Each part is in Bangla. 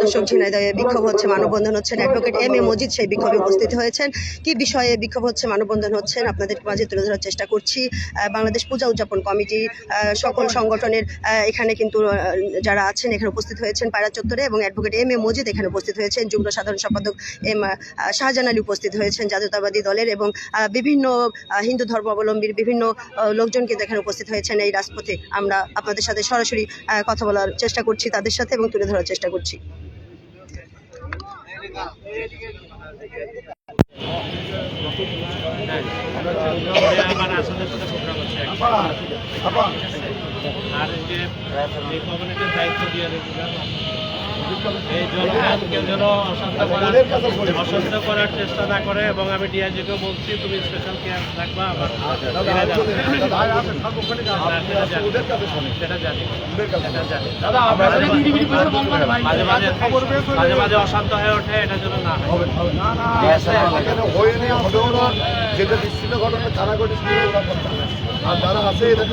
দর্শক ঝিনাইদহে বিক্ষোভ হচ্ছে, মানববন্ধন হচ্ছেন অ্যাডভোকেট এম এ মজিদ সেই বিক্ষোভে উপস্থিত হয়েছেন। কি বিষয়ে বিক্ষোভ হচ্ছে, মানববন্ধন হচ্ছেন আপনাদের মাঝে তুলে ধরার চেষ্টা করছি। বাংলাদেশ পূজা উদযাপন কমিটি সকল সংগঠনের এখানে কিন্তু যারা আছেন, এখানে উপস্থিত হয়েছেন পায়রা চত্বরে এবং অ্যাডভোকেট এম এ মজিদ এখানে উপস্থিত হয়েছেন। যুগ্ম সাধারণ সম্পাদক এম শাহজাহান আলী উপস্থিত হয়েছেন, জাতীয়তাবাদী দলের এবং বিভিন্ন হিন্দু ধর্মাবলম্বীর বিভিন্ন লোকজন কিন্তু এখানে উপস্থিত হয়েছেন এই রাজপথে। আমরা আপনাদের সাথে সরাসরি কথা বলার চেষ্টা করছি তাদের সাথে এবং তুলে ধরার চেষ্টা করছি। আর যে দায়িত্ব দিয়ে এই জনগণকে যেন অশান্ত করার অশান্ত করার চেষ্টা না করে এবং আমি ডিআইজিকেও বলছি তুমি স্পেশাল কেয়ার থাকবা আমার। না, সেটা জানি। মাঝে মাঝে মাঝে মাঝে অশান্ত হয়ে ওঠে এটা যেন না হয়। যেটা বিচ্ছিন্ন ঘটনা তারা ঘটে আর যারা আছে এটা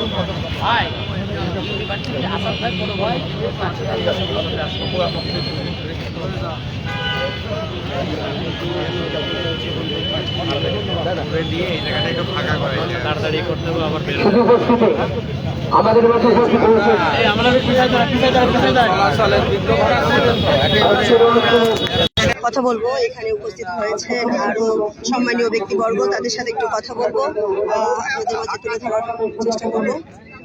আমাদের মাঝে উপস্থিত হয়েছে কথা বলব, এখানে উপস্থিত হয়েছেন আরও সম্মানীয় ব্যক্তিবর্গ, তাদের সাথে একটু কথা বলব আপনাদের মাঝে তুলে ধরার চেষ্টা করব।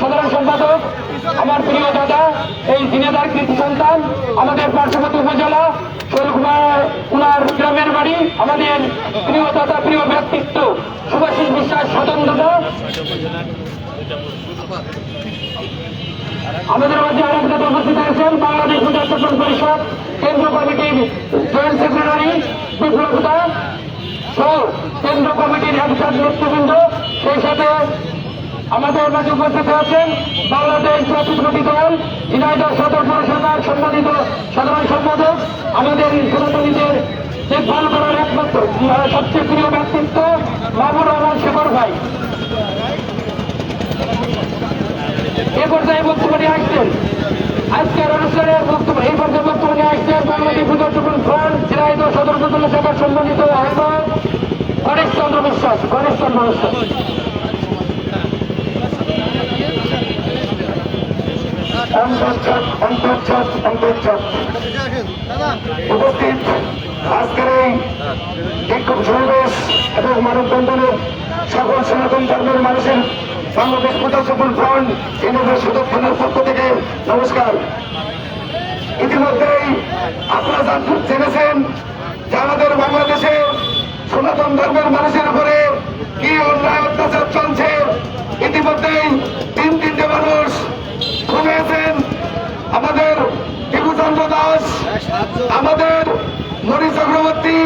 সাধারণ সম্পাদক আমার প্রিয় দাদা, এই জিনেদার কৃতি সন্তান, আমাদের পার্শ্ববর্তী উপজেলা, শৈলকুমার, উনার গ্রামের বাড়ি, আমাদের প্রিয় দাদা, প্রিয় ব্যক্তিত্ব, সুভাষিস বিশ্বাস সদন দাদা। আমাদের মধ্যে আরেক নেতা উপস্থিত আছেন, বাংলাদেশ পূজাচরণ পরিষদ কেন্দ্র কমিটির জয়েন্ট সেক্রেটারি বিপ্লবতা সহ কেন্দ্র কমিটির একসাথ নেতৃবৃন্দ, সেই সাথে আমাদের মাঝে উপস্থিত আছেন বাংলাদেশ প্রতিনিধি দল, ঝিনাইদহ সদর পৌরসভার সম্মানিত সাধারণ সম্পাদক, আমাদের সনাতনীদের দেখভাল করার একমাত্র সবচেয়ে প্রিয় ব্যক্তিত্ব মামুর রহমান শেখর ভাই। এ পর্যায়ে বক্তব্য আসছেন। আজকের অনুষ্ঠানের বক্তব্য এই পর্যায়ে বক্তব্য নিয়ে আসছেন বাংলাদেশ পূজাচরণ ফ্রন্ট ঝিনাইদহ সদর উপজেলা শাখার সম্মানিত আহ্বায়ক গণেশ চন্দ্র বিশ্বাস। গণেশ চন্দ্র বিশ্বাস। উপস্থিত আজকের এই বিক্ষোভ সমাবেশ এবং মানববন্ধনের সকল সনাতন ধর্মের মানুষের বাংলাদেশ প্রজাসফল ফ্রন্ট সদস্যের পক্ষ থেকে নমস্কার। ইতিমধ্যেই আপনারা জান- জেনেছেন যে আমাদের বাংলাদেশে সনাতন ধর্মের মানুষের উপরে কি অন্যায় অত্যাচার চলছে। ইতিমধ্যেই তিন তিনটে মানুষ খুন হয়েছেন আমাদের টিপুচন্দ্র দাস, আমাদের মণি চক্রবর্তী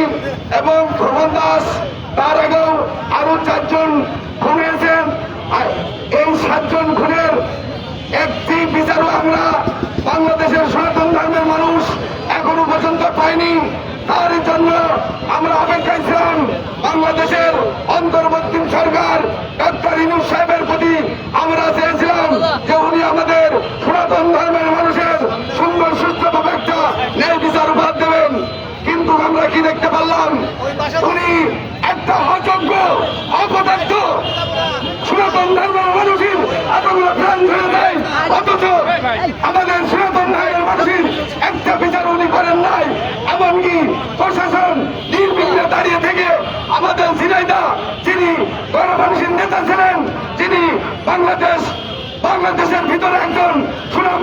এবং প্রবণ দাস, তার আগেও আরও চারজন আর এই সাতজন খুনের একটি বিচারও আমরা বাংলাদেশের সনাতন ধর্মের মানুষ এখনও পর্যন্ত পাইনি। তার জন্য আমরা অপেক্ষায় ছিলাম বাংলাদেশের অন্তর্বর্তী সরকার ডক্টর ইনুস সাহেবের প্রতি আমরা চেয়েছিলাম যে উনি আমাদের সনাতন ধর্মের মানুষের সুন্দর সুস্থভাবে একটা ন্যায় বিচার উপহার দেবেন কিন্তু আমরা কি দেখতে পারলাম উনি একটা অযোগ্য অপদার্থ সনাতন ধর্মের মানুষের এতগুলো প্রাণ ধরে দেয় অথচ আমাদের সনাতন ধর্মের মানুষের একটা বিচার উনি করেন নাই এমনকি প্রশাসন নির্বিঘ্নে দাঁড়িয়ে থেকে আমাদের ঝিনাইদা যিনি গণমানুষের নেতা ছিলেন যিনি বাংলাদেশ বাংলাদেশের ভিতরে একজন সুনাম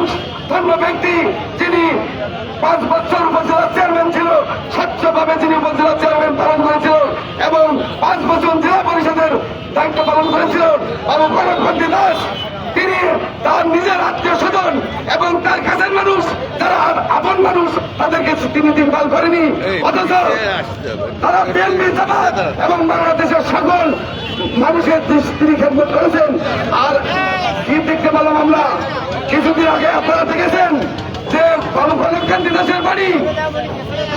ধন্য ব্যক্তি, যিনি পাঁচ বছর উপজেলা চেয়ারম্যান ছিল, স্বচ্ছভাবে যিনি উপজেলা চেয়ারম্যান পালন করেছিল এবং পাঁচ বছর জেলা পরিষদের দায়িত্ব পালন করেছিল, বাবু কনকবর্তী দাস। তিনি তার নিজের আত্মীয় স্বজন মানুষ যারা আপন মানুষ তাদেরকে তিনি দেখভাল করেনি। অথচ তারা বিএনপি জামাত এবং বাংলাদেশের সকল মানুষের দৃষ্টি খেদমত করেছেন। আর কি দেখতে পেলাম আমরা কিছুদিন আগে আপনারা দেখেছেন যে বাবু কান্তি দাসের বাড়ি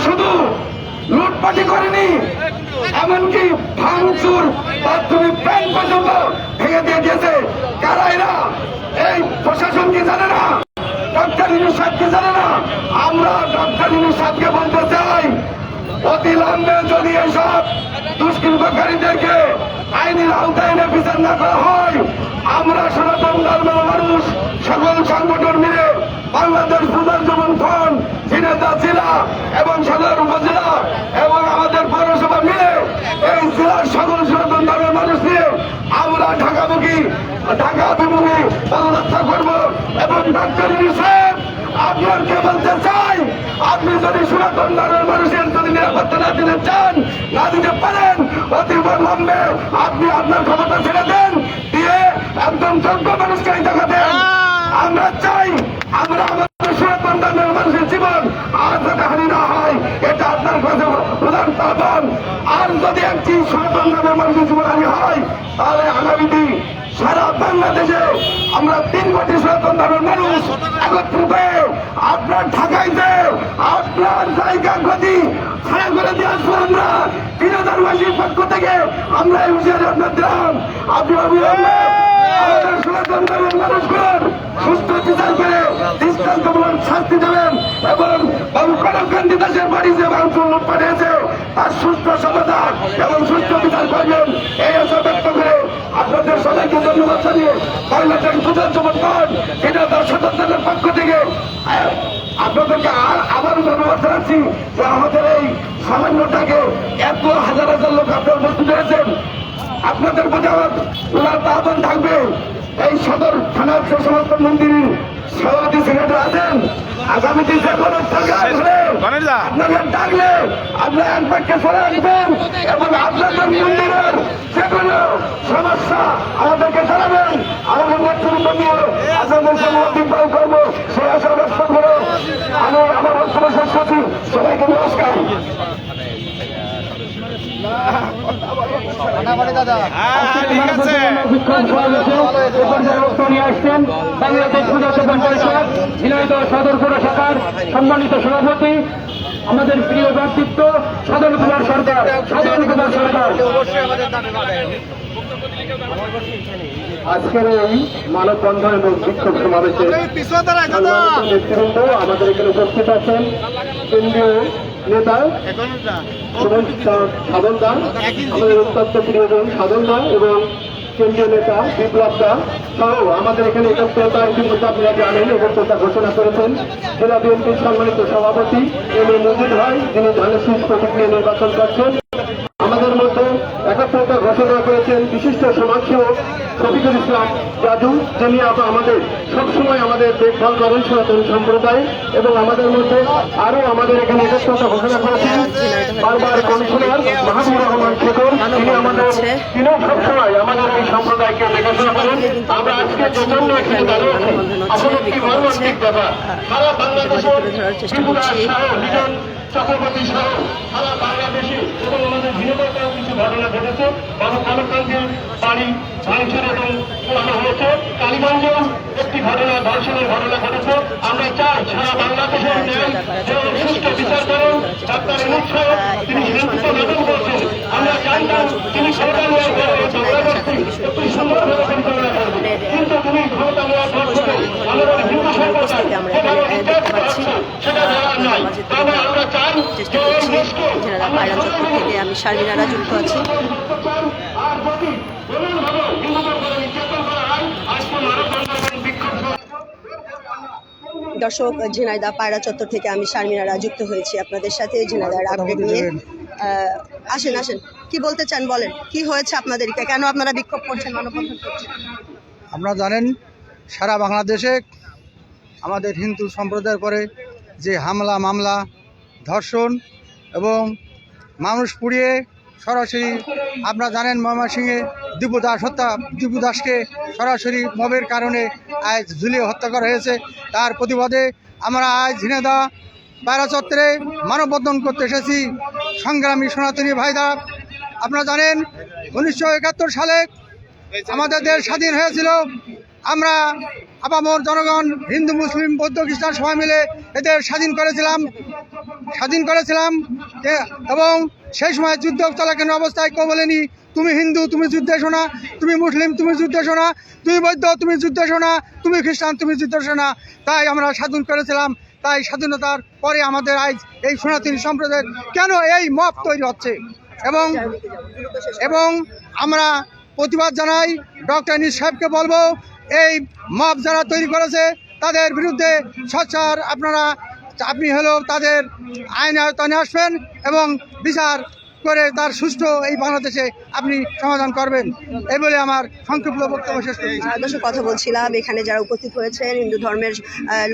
শুধু লুটপাটি করেনি এমনকি ভাঙচুর প্রাথমিক ব্যাংক পর্যন্ত ভেঙে দিয়ে দিয়েছে। কারা এরা? এই প্রশাসন কি জানে না? ডক্টর ইনু সাহেবকে জানে না। আমরা ডক্টর ইনু সাহেবকে বলতে চাই, অতি লম্বে যদি এসব দুষ্কৃতকারীদেরকে আইনের আওতায় এনে বিচার না করা হয়, আমরা সনাতন ধর্মের মানুষ সকল সংগঠন মিলে বাংলাদেশ প্রধান যেমন ফ্রন্ট ঝিনেদা জেলা এবং সদর উপজেলা এবং আমাদের পৌরসভা মিলে এই জেলার সকল সনাতন ধর্মের মানুষ নিয়ে আমরা ঢাকামুখী, ঢাকা এবং ডক্টর সাহেব, আপনাকে বলতে চাই, আপনি যদি সনাতন মানুষের যদি নিরাপত্তা দিতে চান, না দিতে পারেন অতি আপনি আপনার ক্ষমতা ছেড়ে দেন, দিয়ে একদম যোগ্য মানুষকে দেখা দেন আমরা চাই, আমরা আমাদের সনাতন ধর্মের মানুষের জীবন আর যাতে হানি না হয়, এটা আপনার কাছে প্রধান আহ্বান। আর যদি একটি সনাতন ধর্মের মানুষের জীবন হয়, তাহলে আগামী দিন আমরা তিন কোটি সনাতন ধর্মের মানুষ, একত্রিত আপনার ঢাকাইতে আপনার জায়গা গতি ছাড়া করে দিয়ে আসব আমরা। বিনোদনবাসীর পক্ষ থেকে আমরা এই হুঁশিয়ারি আপনার দিলাম। আপনি আমাদের সনাতন ধর্মের মানুষগুলোর সুস্থ বিচার করে দৃষ্টান্তমূলক শাস্তি দেবেন এবং বাবু কনকান্তি দাসের বাড়ি যে ভাঙচুর পাঠিয়েছে, তার সুস্থ সমাধান এবং সুস্থ বিচার করবেন, এই আশা ব্যক্ত আপনাদের সবাইকে ধন্যবাদ জানিয়ে বাংলাদেশ প্রধান সমর্থন এটা তার স্বতন্ত্রের পক্ষ থেকে। আপনাদেরকে আর আবারও ধন্যবাদ জানাচ্ছি যে আমাদের এই সামান্যটাকে এত হাজার হাজার লোক আপনার উপস্থিত হয়েছেন। আপনাদের প্রতি আমার আহ্বান থাকবে। এই সদর থানার যে সমস্ত মন্দিরের সভাপতি সেক্রেটারি আছেন আগামীতে যে কোনো আপনাদের ডাকলে আপনার এক বাক্যে সরে আসবেন এবং আপনাদের মন্দিরের যে কোনো সমস্যা আমাদেরকে জানাবেন আমাদের নেতৃত্ব নিয়ে আপনাদের সমাধি পাল করব সে আশা ব্যক্ত করে আমি আমার বক্তব্য শেষ করছি সবাইকে নমস্কার বাংলাদেশ প্রজাতন্ত্র পরিষদ ঝিনাইদহ সদর পৌরসভার সম্মানিত সভাপতি আমাদের প্রিয় ব্যক্তিত্ব সদন কুমার সরকার সদন কুমার সরকার। আজকের এই মানববন্ধন এবং বিক্ষোভ সমাবেশে আমাদের এখানে উপস্থিত আছেন কেন্দ্রীয় নেতা সাধন সাধন এবং কেন্দ্রীয় নেতা আমাদের এখানে ঘোষণা করেছেন। জেলা বিএনপির সম্মানিত সভাপতি এম এ মজুদ ভাই, যিনি ধানের শীষ নির্বাচন করছেন আমাদের মধ্যে একাত্মতা ঘোষণা করেছেন সমাজসেবক শফিকুল ইসলাম জাদু যিনি আমাদের সবসময় আমাদের দেখভাল করেন সনাতন সম্প্রদায় এবং আমাদের মধ্যে আরও আমাদের এখানে একাত্মতা ঘোষণা করেছেন। বারবার কমিশনার মাহবুব রহমান শেখর, তিনি আমাদের তিনিও সবসময় আমাদের এই সম্প্রদায়কে দেখাশোনা করেন। আমরা আজকে যে জন্য এখানে দাঁড়িয়ে আছি, আসলে একটি মর্মান্তিক ব্যাপার। সারা বাংলাদেশে ত্রিপুরা সহ চক্রবর্তী সহ সারা বাংলাদেশে এবং আমাদের ঘটনা ঘটেছে। বাবু কালকান্তির বাড়ি ভাঙচুর এবং পোড়ানো হয়েছে। কালীগঞ্জেও একটি ঘটনা, ধর্ষণের ঘটনা ঘটেছে। আমরা চাই সারা বাংলাদেশের ন্যায় যেন সুষ্ঠু বিচার করেন ডাক্তার ইনুক সাহেব তিনি শান্তিতে বেতন করছেন আমরা জানতাম তিনি ক্ষমতা নেওয়ার পরে বাংলাদেশকে একটু সুন্দরভাবে পরিচালনা করবেন কিন্তু তিনি ক্ষমতা নেওয়ার পর থেকে আমাদের হিন্দু সম্প্রদায় যেভাবে নির্যাতিত হচ্ছে সেটা দেওয়ার নয় তবে আমরা চাই চেষ্টা করছি জেনারা পায়রা চত্বর থেকে আমি শারমিনারা যুক্ত আছি আর যদি এমনভাবে হিন্দুদের উপরে নির্যাতন করা হয় আজকে মানববন্ধন যুক্ত বিক্ষোভ দর্শক ঝিনাইদা পায়রা চত্বর থেকে আমি শারমিনারা যুক্ত হয়েছি আপনাদের সাথে। ঝিনাইদার আপডেট নিয়ে। আসেন আসেন। কি বলতে চান বলেন? কি হয়েছে আপনাদেরকে? কেন আপনারা বিক্ষোভ করছেন মানববন্ধন করছেন? আপনারা জানেন সারা বাংলাদেশে আমাদের হিন্দু সম্প্রদায়ের পরে যে হামলা মামলা ধর্ষণ এবং মানুষ পুড়িয়ে সরাসরি আপনারা জানেন ময়মনসিংহে দীপু দাস হত্যা দীপু দাসকে সরাসরি মবের কারণে আজ ঝুলিয়ে হত্যা করা হয়েছে। তার প্রতিবাদে আমরা আজ ঝিনেদা পায়রা চত্বরে মানববন্ধন করতে এসেছি। সংগ্রামী সনাতনী ভাইরা, আপনারা জানেন উনিশশো একাত্তর সালে আমাদের দেশ স্বাধীন হয়েছিল। আমরা আপামর জনগণ, হিন্দু, মুসলিম, বৌদ্ধ, খ্রিস্টান সবাই মিলে এদের স্বাধীন করেছিলাম। স্বাধীন করেছিলাম এবং সেই সময় যুদ্ধ চলাকালীন অবস্থায় কেউ বলেনি, তুমি হিন্দু, তুমি যুদ্ধে শোনা তুমি মুসলিম, তুমি যুদ্ধে শোনা তুমি বৌদ্ধ, তুমি যুদ্ধে শোনা তুমি খ্রিস্টান, তুমি যুদ্ধে শোনা তাই আমরা স্বাধীন করেছিলাম। তাই স্বাধীনতার পরে আমাদের আজ এই সনাতনী সম্প্রদায়ের কেন এই মপ তৈরি হচ্ছে? এবং এবং আমরা প্রতিবাদ জানাই। ডক্টর নিজ সাহেবকে বলব এই মব যারা তৈরি করেছে, তাদের বিরুদ্ধে সচ্ছার আপনারা আপনি হলেও তাদের আইন আয়তনে আসবেন এবং বিচার করে তার সুষ্ঠু এই বাংলাদেশে আপনি সমাধান করবেন। এই বলে আমার সংক্ষিপ্ত বক্তব্য শেষ করছি। কথা বলছিলাম এখানে যারা উপস্থিত হয়েছেন হিন্দু ধর্মের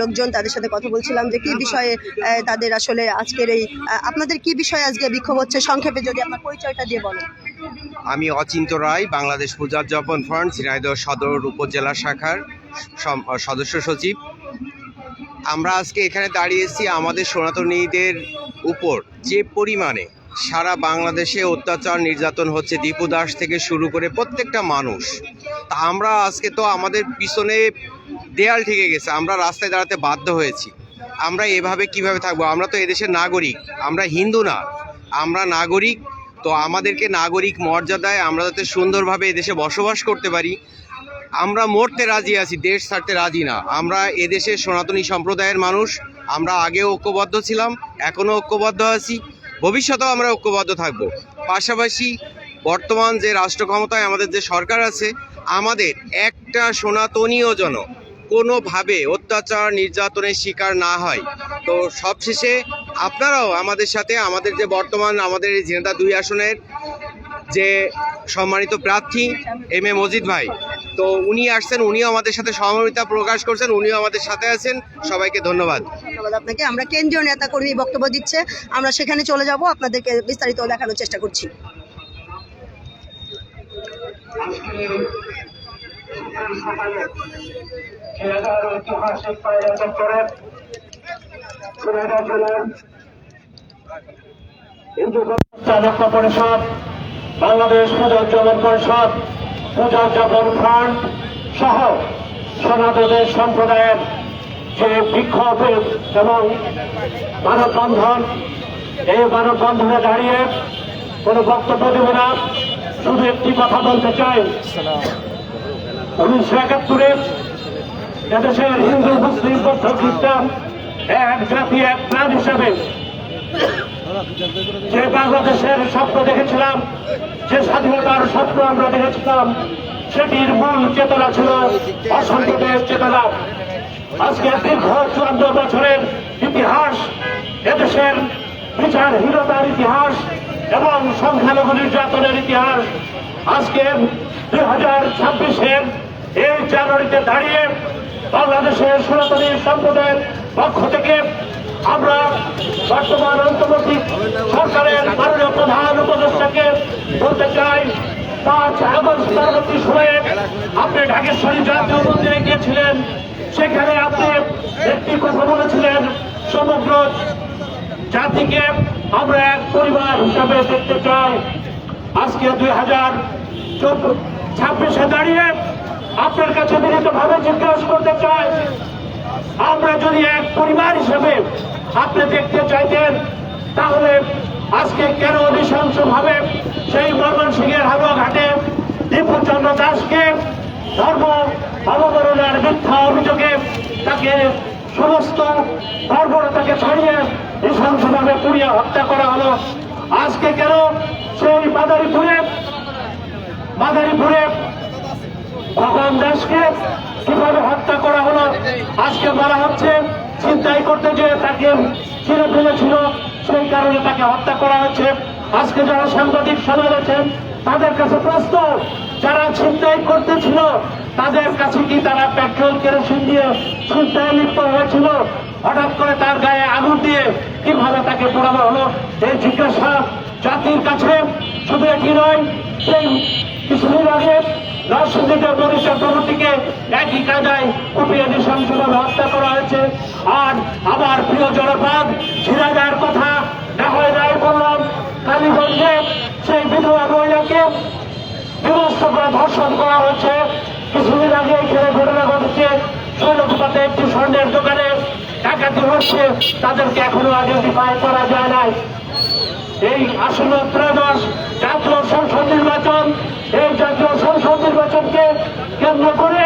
লোকজন তাদের সাথে কথা বলছিলাম যে কি বিষয়ে তাদের আসলে আজকের এই আপনাদের কি বিষয়ে আজকে বিক্ষোভ হচ্ছে? সংক্ষেপে যদি আপনার পরিচয়টা দিয়ে বলেন। আমি অচিন্ত রায় বাংলাদেশ পূজার্যাপন ফ্রন্ট ঝিনাইদহ সদর উপজেলা শাখার সদস্য সচিব। আমরা আজকে এখানে দাঁড়িয়েছি আমাদের সনাতনীদের উপর যে পরিমাণে সারা বাংলাদেশে অত্যাচার নির্যাতন হচ্ছে। দীপু দাস থেকে শুরু করে প্রত্যেকটা মানুষ। তা আমরা আজকে তো আমাদের পিছনে দেয়াল ঠেকে গেছে। আমরা রাস্তায় দাঁড়াতে বাধ্য হয়েছি। আমরা এভাবে কীভাবে থাকব? আমরা তো এদেশের নাগরিক। আমরা হিন্দু না। আমরা নাগরিক। তো আমাদেরকে নাগরিক মর্যাদায় আমরা যাতে সুন্দরভাবে এদেশে বসবাস করতে পারি। আমরা মরতে রাজি আছি, দেশ ছাড়তে রাজি না। আমরা এদেশের সনাতনী সম্প্রদায়ের মানুষ। আমরা আগেও ঐক্যবদ্ধ ছিলাম, এখনও ঐক্যবদ্ধ আছি। ভবিষ্যতেও আমরা ঐক্যবদ্ধ থাকব। পাশাপাশি বর্তমান যে রাষ্ট্র ক্ষমতায় আমাদের যে সরকার আছে, আমাদের একটা সনাতনীয় জন কোনোভাবে অত্যাচার, নির্যাতনের শিকার না হয়। তো সবশেষে আপনারাও আমাদের সাথে, আমাদের যে বর্তমান আমাদের এই জেনেদা দুই আসনের যে সম্মানিত প্রার্থী এম এ মজিদ ভাই তো উনি আসছেন উনিও আমাদের সাথে সহমর্মিতা প্রকাশ করছেন উনিও আমাদের সাথে আছেন। সবাইকে ধন্যবাদ। ধন্যবাদ আপনাকে। আমরা কেন্দ্রীয় নেতা কর্মী বক্তব্য দিচ্ছে। আমরা সেখানে চলে যাব আপনাদেরকে বিস্তারিত দেখানোর চেষ্টা করছি। ঐতিহাসিক পায়রা চত্বরে হিন্দু চালক পরিষদ বাংলাদেশ পূজা উদযাপন পরিষদ। পূজা উদযাপন ফ্রন্ট সহ সনাতনের সম্প্রদায়ের যে বিক্ষোভ এবং মানববন্ধন, এই মানববন্ধনে দাঁড়িয়ে কোনো বক্তব্য দেব না, শুধু একটি কথা বলতে চাই। উনিশশো একাত্তরে এদেশের হিন্দু, মুসলিম, বৌদ্ধ, খ্রিস্টান এক জাতি, এক প্রাণ হিসাবে যে বাংলাদেশের স্বপ্ন দেখেছিলাম, যে স্বাধীনতার স্বপ্ন আমরা দেখেছিলাম, সেটির মূল চেতনা ছিল অসংখ্যের চেতনা। আজকে দীর্ঘ চুয়ান্ন বছরের ইতিহাস, এদেশের বিচারহীনতার ইতিহাস এবং সংখ্যালঘু নির্যাতনের ইতিহাস, আজকে দুই হাজার ছাব্বিশের এই জানুয়ারিতে দাঁড়িয়ে বাংলাদেশের সনাতনী সম্প্রদায়ের পক্ষ থেকে আমরা বর্তমান অন্তর্বর্তী সরকারের মাননীয় প্রধান উপদেষ্টাকে বলতে চাই, পাঁচ আগস্ট পরবর্তী সময়ে আপনি ঢাকেশ্বরী জাতীয় মন্দিরে গিয়েছিলেন। সেখানে আপনি একটি কথা বলেছিলেন, সমগ্র জাতিকে আমরা এক পরিবার হিসাবে দেখতে চাই। আজকে দুই হাজার ছাব্বিশে দাঁড়িয়ে আপনার কাছে বিনীত ভাবে জিজ্ঞাসা করতে চাই যদি এক পরিবার হিসেবে আপনি দেখতে চাইতেন, তাহলে আজকে কেন নৃশংস ভাবে সেই ময়মনসিংহের হালুয়াঘাটে দীপচন্দ্র দাসকে ধর্ম অবমাননার মিথ্যা অভিযোগে তাকে সমস্ত বর্বরতাকে ছাড়িয়ে নৃশংসভাবে পুড়িয়ে হত্যা করা হলো। আজকে কেন সেই মাদারীপুরে মাদারীপুরে ভগবান দাসকে কীভাবে হত্যা করা হলো? আজকে বলা হচ্ছে, চিন্তাই করতে যে তাকে ছিঁড়ে ফেলেছিল, সেই কারণে তাকে হত্যা করা হচ্ছে। আজকে যারা সাংবাদিক সমাজ আছেন, তাদের কাছে প্রশ্ন, যারা ছিনতাই করতেছিল, তাদের কাছে কি তারা পেট্রোল, কেরোসিন দিয়ে ছিনতাই লিপ্ত হয়েছিল? হঠাৎ করে তার গায়ে আগুন দিয়ে কীভাবে তাকে পোড়ানো হলো? এই জিজ্ঞাসা জাতির কাছে শুধু এটি নয়, সেই কিছুদিন আগে রাষ্ট্রপতির মনীষ চক্রবর্তীকে একই কায়দায় কুপিয়ে নৃশংসভাবে হত্যা করা হয়েছে। আর আবার প্রিয় জনপদ ঝিনাইদার কথা না হয় নাই বললাম, কালীগঞ্জে সেই বিধবা মহিলাকে বিভস্ত করে ধর্ষণ করা হয়েছে। কিছুদিন আগে এখানে ঘটনা ঘটেছে শৈলকুপাতে একটি স্বর্ণের দোকানে ডাকাতি হচ্ছে, তাদেরকে এখনও আইডেন্টিফাই করা যায় নাই। এই আসন্ন ত্রয়োদশ জাতীয় সংসদ নির্বাচন, এই জাতীয় সংসদ নির্বাচনকে কেন্দ্র করে?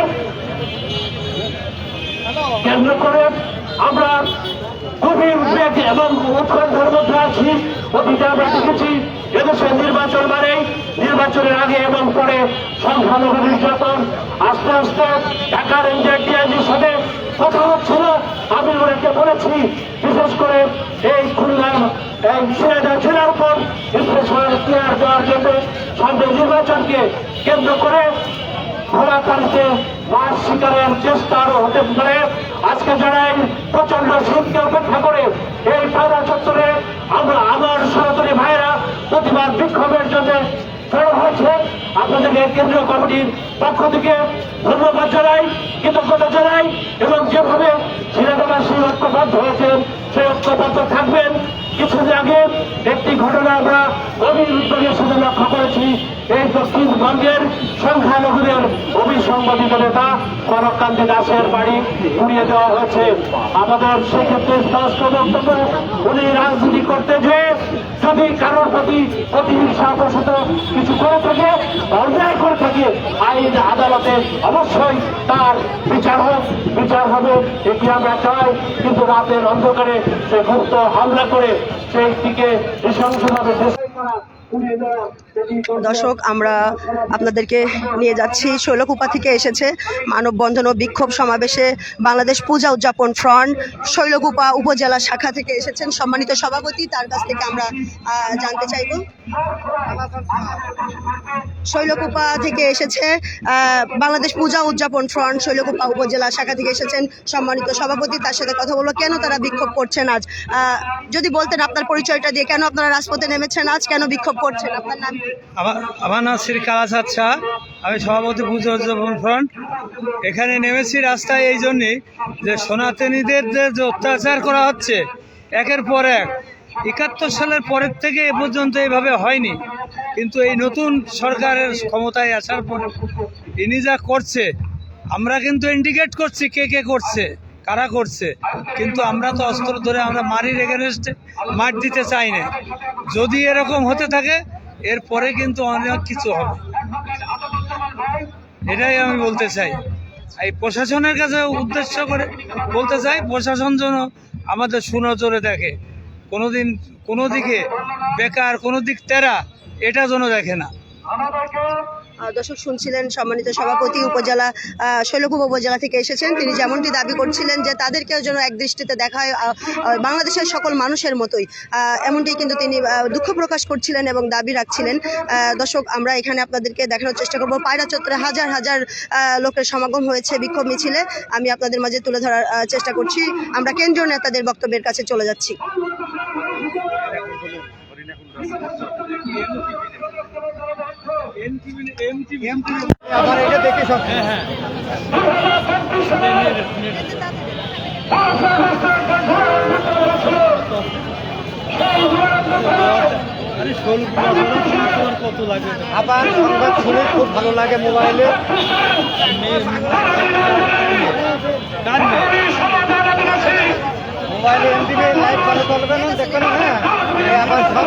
কেন্দ্র করে আমরা গভীর উদ্বেগ এবং উৎকণ্ঠার মধ্যে আছি। অতীতে আমরা দেখেছি এদেশের নির্বাচন মানে নির্বাচনের আগে এবং পরে সংখ্যালঘু নির্যাতন। আস্তে আস্তে ঢাকা রেঞ্জের ডিআইজির সাথে কথা হচ্ছিল। আমি ওনাকে বলেছি, বিশেষ করে এই খুলনা, এই সিলেটের জেলার উপর স্পেশাল কেয়ার দেওয়ার জন্য সামনে নির্বাচনকে কেন্দ্র করে ঘোড়াকারীতে মাছ শিকারের চেষ্টা আরও হতে পারে। আজকে যারা এই প্রচণ্ড শীতকে অপেক্ষা করে এই পায়রা চত্বরে আমরা আমার সনাতনী ভাইয়েরা প্রতিবাদ বিক্ষোভের জন্য জড়ো হয়েছে। আপনাদেরকে কেন্দ্রীয় কমিটির পক্ষ থেকে ধন্যবাদ জানাই, কৃতজ্ঞতা জানাই এবং যেভাবে ছিলেনবাসী ঐক্যবদ্ধ হয়েছেন, সেই ঐক্যবদ্ধ থাকবেন। কিছুদিন আগে একটি ঘটনা আমরা গভীর উদ্যোগের সাথে লক্ষ্য করেছি। এই দক্ষিণবঙ্গের সংখ্যালঘুদের অভিসংবাদিত নেতা করকান্তি দাসের বাড়ি পুড়িয়ে দেওয়া হয়েছে। আমাদের সেক্ষেত্রে স্পষ্ট বক্তব্য, উনি রাজনীতি করতে যে যদি কারোর প্রতি প্রতিহিংসা বশত কিছু করে থাকে, অন্যায় করে থাকে, আইন, আদালতে অবশ্যই তার বিচার হোক। বিচার হবে, এটি আমরা চাই। কিন্তু রাতের অন্ধকারে সে গুপ্ত হামলা করে সেই দিকে নৃশংসভাবে দর্শক, আমরা আপনাদেরকে নিয়ে যাচ্ছি। শৈলকুপা থেকে এসেছে মানববন্ধন ও বিক্ষোভ সমাবেশে বাংলাদেশ পূজা উদযাপন ফ্রন্ট। শৈলকুপা উপজেলা শাখা থেকে এসেছেন সম্মানিত সভাপতি। তার কাছ থেকে আমরা জানতে চাইব। শৈলকুপা থেকে এসেছে বাংলাদেশ পূজা উদযাপন ফ্রন্ট। শৈলকুপা উপজেলা শাখা থেকে এসেছেন সম্মানিত সভাপতি। তার সাথে কথা বলব, কেন তারা বিক্ষোভ করছেন আজ? যদি বলতেন আপনার পরিচয়টা দিয়ে, কেন আপনারা রাজপথে নেমেছেন আজ? কেন বিক্ষোভ করছেন? আপনার নাম আমার আমার নাম শ্রী কালাচাঁদ শাহ আমি সভাপতি পুজো ফ্রন্ট। এখানে নেমেছি রাস্তায় এই জন্যে যে সনাতনীদের যে যে অত্যাচার করা হচ্ছে একের পর এক। একাত্তর সালের পরের থেকে এ পর্যন্ত এইভাবে হয়নি। কিন্তু এই নতুন সরকারের ক্ষমতায় আসার পরে ইনি যা করছে আমরা কিন্তু ইন্ডিকেট করছি কে কে করছে। কারা করছে? কিন্তু আমরা তো অস্ত্র ধরে আমরা মারির এগেনস্টে মার দিতে চাই না। যদি এরকম হতে থাকে, এরপরে কিন্তু অনেক কিছু হবে। এটাই আমি বলতে চাই। এই প্রশাসনের কাছে উদ্দেশ্য করে বলতে চাই, প্রশাসন যেন আমাদের সুনজরে দেখে। কোনোদিন কোনো দিকে বেকার, কোনো দিক তেরা এটা যেন দেখে না। দর্শক শুনছিলেন সম্মানিত সভাপতি উপজেলা শৈলকুপা উপজেলা থেকে এসেছেন। তিনি যেমনটি দাবি করছিলেন যে তাদেরকেও যেন এক দৃষ্টিতে দেখা হয় বাংলাদেশের সকল মানুষের মতোই। এমনটি কিন্তু তিনি দুঃখ প্রকাশ করছিলেন এবং দাবি রাখছিলেন। দর্শক, আমরা এখানে আপনাদেরকে দেখানোর চেষ্টা করব। পায়রা চত্বরে হাজার হাজার লোকের সমাগম হয়েছে বিক্ষোভ মিছিলে। আমি আপনাদের মাঝে তুলে ধরার চেষ্টা করছি। আমরা কেন্দ্রীয় নেতাদের বক্তব্যের কাছে চলে যাচ্ছি। আবার এটা দেখে সব লাগে আবার সংবাদ শুনে খুব ভালো লাগে মোবাইলে? মোবাইলে এমটিভি লাইভ করে চলবে না দেখবেন হ্যাঁ আবার সব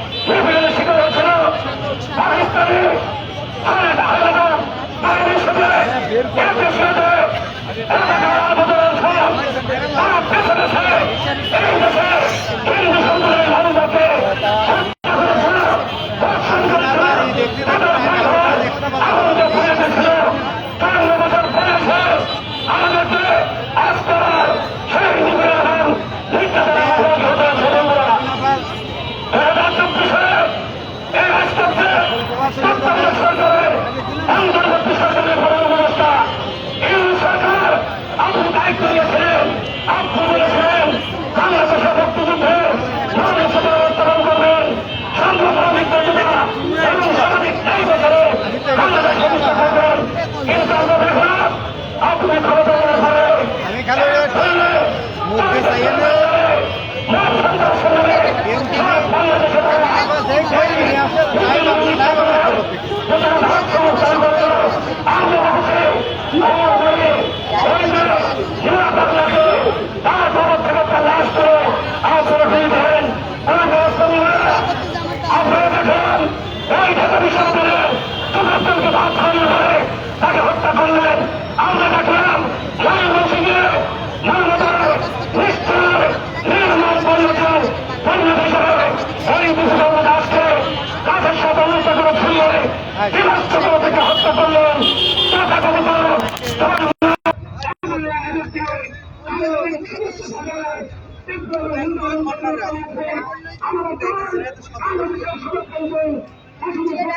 সরকারের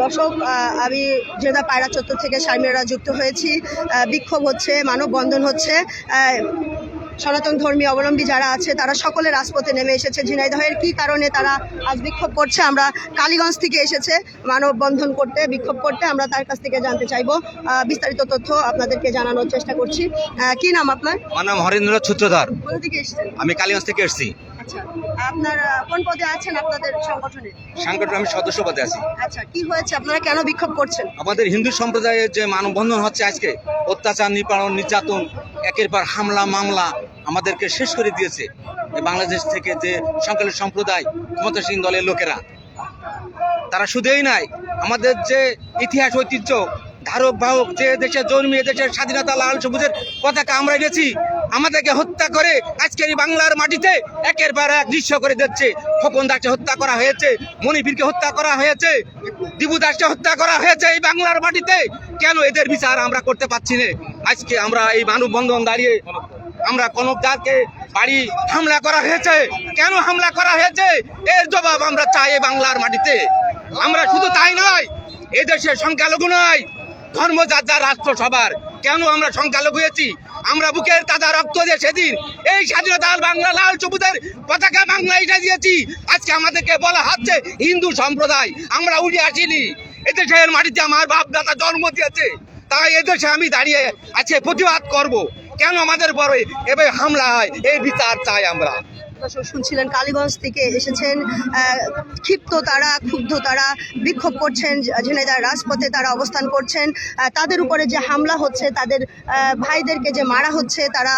দর্শক আমি জেদা পায়রা চত্বর থেকে শারমিরা যুক্ত হয়েছি। বিক্ষোভ হচ্ছে মানববন্ধন হচ্ছে। সনাতন ধর্মী অবলম্বী যারা আছে তারা সকলে রাজপথে নেমে এসেছে। ঝিনাইদহের কি কারণে তারা আজ বিক্ষোভ করছে? আমরা কালীগঞ্জ থেকে এসেছে মানববন্ধন করতে বিক্ষোভ করতে। আমরা তার কাছ থেকে জানতে চাইব। বিস্তারিত তথ্য আপনাদেরকে জানানোর চেষ্টা করছি। কি নাম আপনার? আমার নাম হরেন্দ্র ছুত্রধর কোথা থেকে এসেছেন? আমি কালীগঞ্জ থেকে এসেছি। আচ্ছা আপনার কোন পদে আছেন আপনাদের সংগঠনে? সাংগঠনিক আমি সদস্য পদে আছি। আচ্ছা কি হয়েছে? আপনারা কেন বিক্ষোভ করছেন? আমাদের হিন্দু সম্প্রদায়ের যে মানববন্ধন হচ্ছে আজকে অত্যাচার নিপীড়ন নির্যাতন একের পর হামলা মামলা আমাদেরকে শেষ করে দিয়েছে বাংলাদেশ থেকে যে সংখ্যালঘু সম্প্রদায় ক্ষমতাসীন দলের লোকেরা। তারা শুধুই নাই আমাদের যে ইতিহাস ঐতিহ্য ধারক বাহক যে দেশে জন্মে দেশের স্বাধীনতা লাল সবুজের পতাকা আমরা গেছি আমাদেরকে হত্যা করে আজকের এই বাংলার মাটিতে একের পর এক দৃশ্য করে দিচ্ছে। খোকন দাসকে হত্যা করা হয়েছে, মণিবীরকে হত্যা করা হয়েছে, দিবু দাসকে হত্যা করা হয়েছে এই বাংলার মাটিতে। কেন এদের বিচার আমরা করতে পারছি না? আজকে আমরা এই মানববন্ধন দাঁড়িয়ে আমরা কনক দাসকে বাড়ি হামলা করা হয়েছে। কেন হামলা করা হয়েছে? এর জবাব আমরা চাই এই বাংলার মাটিতে। আমরা শুধু তাই নয় এদেশে সংখ্যালঘু নয় ধর্ম যার রাষ্ট্র সবার কেন আমরা সংখ্যালঘু হয়েছি? আমরা বুকের তাজা রক্ত দিয়ে সেদিন, এই স্বাধীনতা বাংলা লাল সবুজের পতাকা বাংলা এটা দিয়েছি। আজকে আমাদেরকে বলা হচ্ছে হিন্দু সম্প্রদায়, আমরা উড়ে আসিনি। এতে এদেশের মাটিতে আমার বাপ দাদা জন্ম দিয়েছে, তাই এদেশে আমি দাঁড়িয়ে আজকে প্রতিবাদ করব। কেন আমাদের পরে এভাবে হামলা হয়? এই বিচার চাই আমরা। শুনছিলেন, কালীগঞ্জ থেকে এসেছেন ক্ষিপ্ত তারা, ক্ষুব্ধ তারা, বিক্ষোভ করছেন ঝিনাইদার রাজপথে তারা অবস্থান করছেন তাদের উপরে যে হামলা হচ্ছে, তাদের ভাইদেরকে যে মারা হচ্ছে, তারা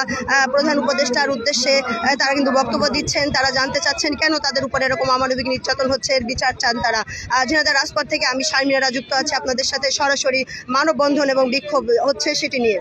প্রধান উপদেষ্টার উদ্দেশ্যে তারা কিন্তু বক্তব্য দিচ্ছেন, তারা জানতে চাচ্ছেন কেন তাদের উপরে এরকম অমানবিক নির্যাতন হচ্ছে, এর বিচার চান তারা। ঝিনাইদার রাজপথ থেকে আমি শারমিনারা যুক্ত আছি আপনাদের সাথে, সরাসরি মানববন্ধন এবং বিক্ষোভ হচ্ছে সেটি নিয়ে।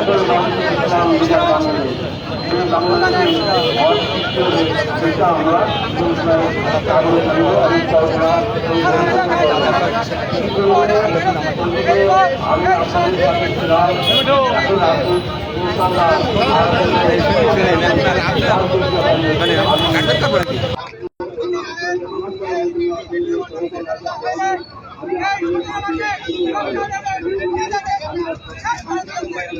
সকল মানুষের ইসলাম বিধান বাংলাদেশ সেই বাংলাদেশের অস্তিত্ব সেটা আমরা জাগরণ করব এবং কল্পনা আমি আপনাদের সাথে ছিলাম এখন আপনি আমি এই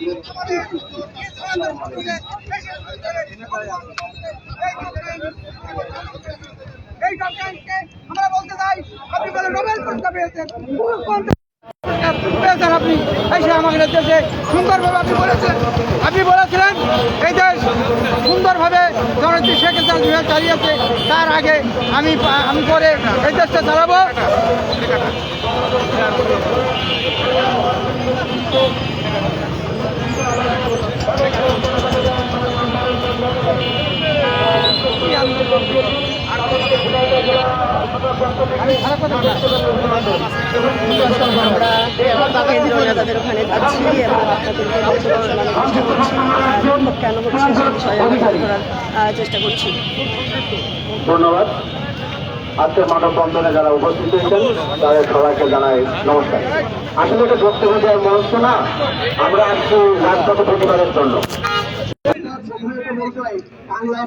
আপনি এসে আমাদের দেশে সুন্দরভাবে আপনি বলেছেন আপনি বলেছিলেন এই দেশ সুন্দরভাবে জননেত্রী শেখ চালিয়েছে তার আগে আমি আমি পরে এই দেশটা চালাবো আমরা নেতাদের ওখানে যাচ্ছি চেষ্টা করছি কেন চেষ্টা করছি ধন্যবাদ। আজকের মানববন্ধনে যারা উপস্থিত হয়েছেন, তাদের সবাইকে জানাই নমস্কার। আসলে এটা বক্তব্য দেওয়ার মঞ্চ না, আমরা আসছি রাজপথ প্রতিবাদের জন্য।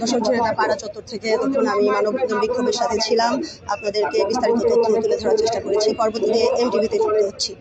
দর্শক ছেড়ে পাড়া চত্বর থেকে তখন আমি মানব বিক্ষোভের সাথে ছিলাম। আপনাদেরকে বিস্তারিত তথ্য তুলে ধরার চেষ্টা করেছি। পরবর্তীতে এমটিভিতে যুক্ত হচ্ছি।